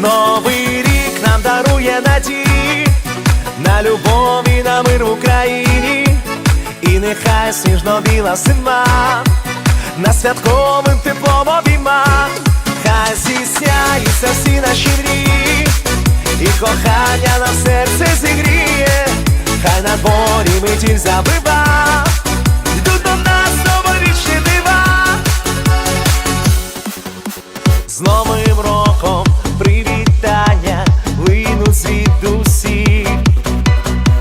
Новий рік нам дарує надії на любов і на мир в Україні, і нехай сніжно-біла зима на святковим теплом обійма, хай зісняються всі наші мрії, і кохання нам серце зігріє, хай на дворі метіль забива, звідусі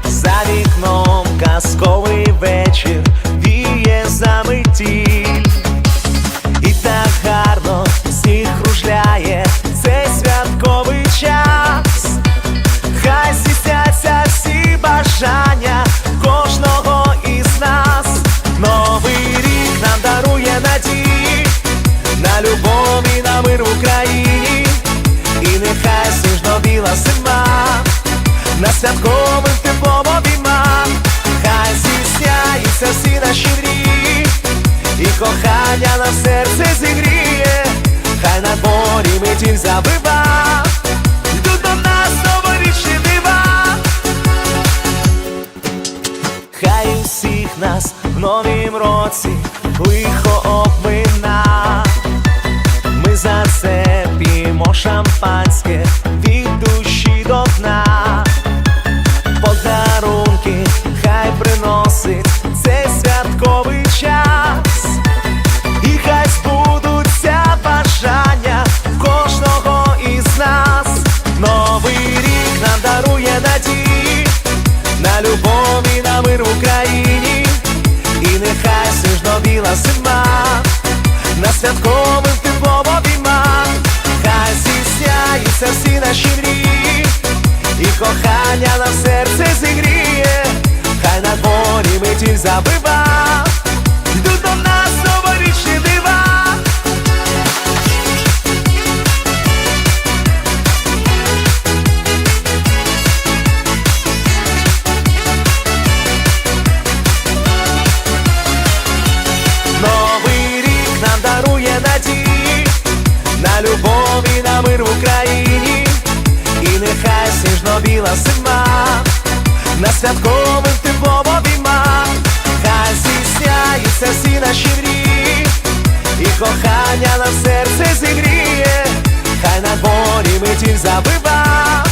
За вікном казковий вечір віє за метіль. І так гарно сніг кружляє цей святковий час. Хай здійсняться всі бажання кожного із нас. Новий рік нам дарує надії на любов і на мир в Україні, нехай сніжно-біла зима, на святковим теплом обійма, хай здійсняються всі наші мрії, і кохання на серце зігріє, хай на дворі метіль забива, йдуть до нас новорічні дива. Хай усіх нас в новім році лихо обмина. Ми за шампанське зима, на святковим теплом обійма, хай зісняються всі наші мрії, і кохання на серце зігріє, хай на дворі метіль забива, любов і на мир в Україні, і нехай сніжно-біла зима, на святковим теплом обійма, хай зісняються всі наші мрії, і кохання на серце зігріє, хай на дворі метіль забива,